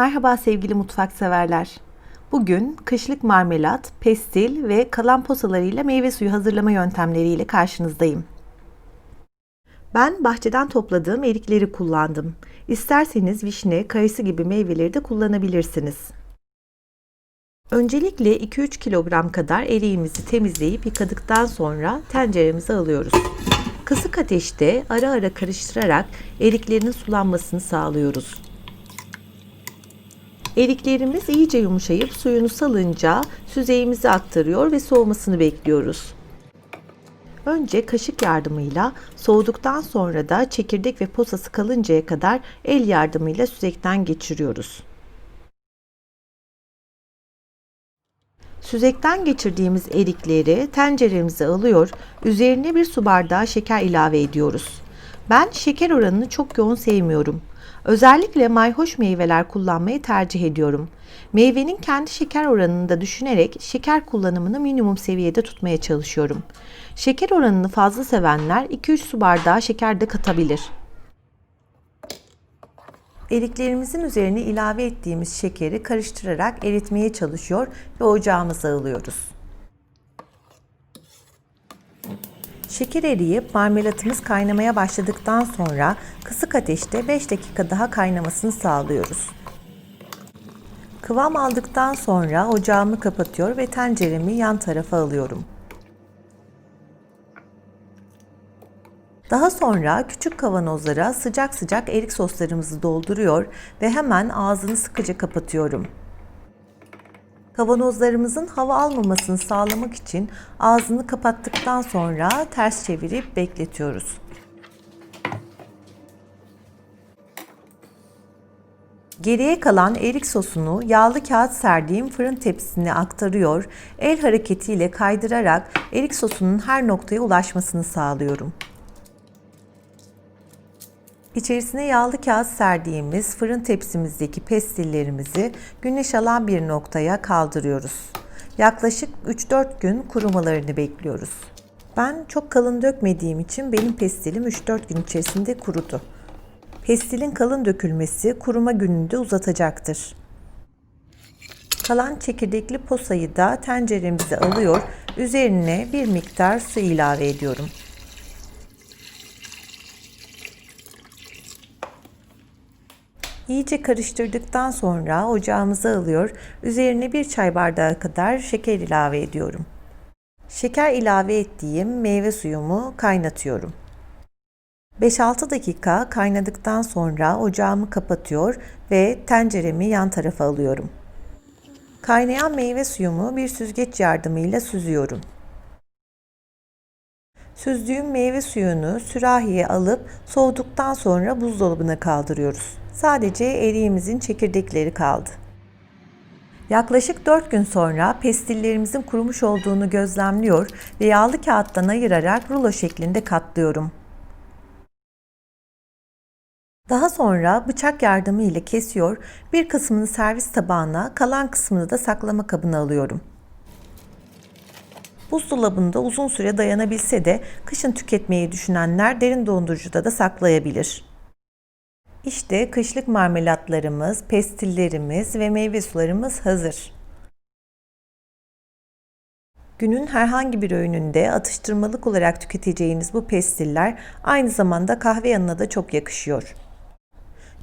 Merhaba sevgili mutfak severler. Bugün kışlık marmelat, pestil ve kalan posalarıyla meyve suyu hazırlama yöntemleriyle karşınızdayım. Ben bahçeden topladığım erikleri kullandım. İsterseniz vişne, kayısı gibi meyveleri de kullanabilirsiniz. Öncelikle 2-3 kilogram kadar eriğimizi temizleyip yıkadıktan sonra tenceremize alıyoruz. Kısık ateşte ara ara karıştırarak eriklerin sulanmasını sağlıyoruz. Eriklerimiz iyice yumuşayıp suyunu salınca süzeyimize aktarıyor ve soğumasını bekliyoruz. Önce kaşık yardımıyla soğuduktan sonra da çekirdek ve posası kalıncaya kadar el yardımıyla süzekten geçiriyoruz. Süzekten geçirdiğimiz erikleri tenceremize alıyor, üzerine bir su bardağı şeker ilave ediyoruz. Ben şeker oranını çok yoğun sevmiyorum. Özellikle mayhoş meyveler kullanmayı tercih ediyorum. Meyvenin kendi şeker oranını da düşünerek şeker kullanımını minimum seviyede tutmaya çalışıyorum. Şeker oranını fazla sevenler 2-3 su bardağı şeker de katabilir. Eriklerimizin üzerine ilave ettiğimiz şekeri karıştırarak eritmeye çalışıyor ve ocağımıza alıyoruz. Şeker eriyip marmelatımız kaynamaya başladıktan sonra kısık ateşte 5 dakika daha kaynamasını sağlıyoruz. Kıvam aldıktan sonra ocağımı kapatıyor ve tenceremi yan tarafa alıyorum. Daha sonra küçük kavanozlara sıcak sıcak erik soslarımızı dolduruyor ve hemen ağzını sıkıca kapatıyorum. Kavanozlarımızın hava almamasını sağlamak için ağzını kapattıktan sonra ters çevirip bekletiyoruz. Geriye kalan erik sosunu yağlı kağıt serdiğim fırın tepsisine aktarıyor, el hareketiyle kaydırarak erik sosunun her noktaya ulaşmasını sağlıyorum. İçerisine yağlı kağıt serdiğimiz fırın tepsimizdeki pestillerimizi güneş alan bir noktaya kaldırıyoruz. Yaklaşık 3-4 gün kurumalarını bekliyoruz. Ben çok kalın dökmediğim için benim pestilim 3-4 gün içerisinde kurudu. Pestilin kalın dökülmesi kuruma gününü de uzatacaktır. Kalan çekirdekli posayı da tenceremize alıyor, üzerine bir miktar su ilave ediyorum. İyice karıştırdıktan sonra ocağımıza alıyor, üzerine bir çay bardağı kadar şeker ilave ediyorum. Şeker ilave ettiğim meyve suyumu kaynatıyorum. 5-6 dakika kaynadıktan sonra ocağımı kapatıyor ve tenceremi yan tarafa alıyorum. Kaynayan meyve suyumu bir süzgeç yardımıyla süzüyorum. Süzdüğüm meyve suyunu sürahiye alıp soğuduktan sonra buzdolabına kaldırıyoruz. Sadece eriğimizin çekirdekleri kaldı. Yaklaşık 4 gün sonra pestillerimizin kurumuş olduğunu gözlemliyor ve yağlı kağıttan ayırarak rulo şeklinde katlıyorum. Daha sonra bıçak yardımı ile kesiyor, bir kısmını servis tabağına, kalan kısmını da saklama kabına alıyorum. Buzdolabında uzun süre dayanabilse de kışın tüketmeyi düşünenler derin dondurucuda da saklayabilir. İşte kışlık marmelatlarımız, pestillerimiz ve meyve sularımız hazır. Günün herhangi bir öğününde atıştırmalık olarak tüketeceğiniz bu pestiller aynı zamanda kahve yanına da çok yakışıyor.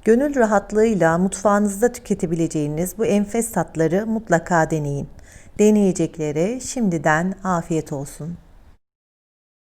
Gönül rahatlığıyla mutfağınızda tüketebileceğiniz bu enfes tatları mutlaka deneyin. Deneyeceklere şimdiden afiyet olsun.